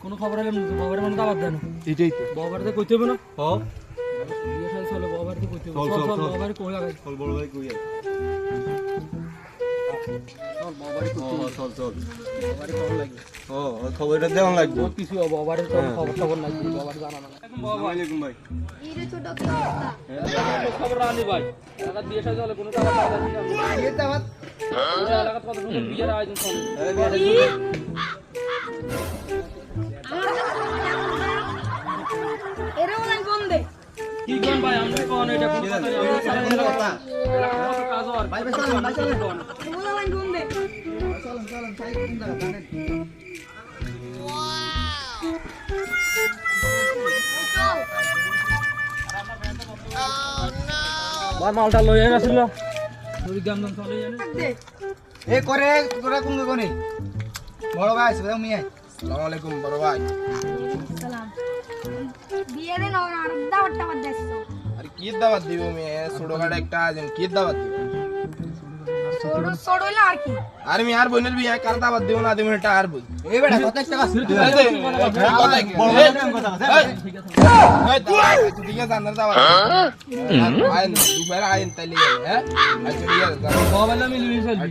কোনো খবর হলে বাবার মানে দাবার দেন। এটাই তো। বাবারতে কইতে হবে না? হ। কইতে হবে চল, চল। বাবার কই চল বড় ভাই কই লাগবে খবরটা দেওয়া লাগবে। কিছু তো। খবর খবর নাই বাবার জানা না ভাই। খবর রানি ভাই। এলাকার বিয়ে শাদী হলে কোনো টাকা দিন না। বিয়ে দাওয়াত পুরো এলাকার কত সুন্দর বিয়ের আয়োজন চলে এরে অনলাইন কোন কি কোন ভাই আমরা কোন এটা কোন কথা কাজ আর ভাই ভাই চলেন ভাই চলেন। অনলাইন কোন দে। চল ভাই মালটা লই গেছিল এ করে তোরা কোন কোনে বড় ভাই আসবে তুমি আসসালামু আলাইকুম বড় ভাই। সালাম। বিয়ে দেন আর দাওয়াত দাওয়াত দেছো আরে কি দাওয়াত দিব মে ছোট একটা আছেন কি দাওয়াত দিব? হইল আর কি আরে আমি আর বোনের বিয়ে কার দাওয়াত দিব না দিব এটা আর বল এই বেটা কত টাকা তুই আছে তুই দাওয়াত আইন দুবার আইন তাইলে হ্যাঁ আচ্ছা ঠিক আছে বাবা মিলি মিলি চলবি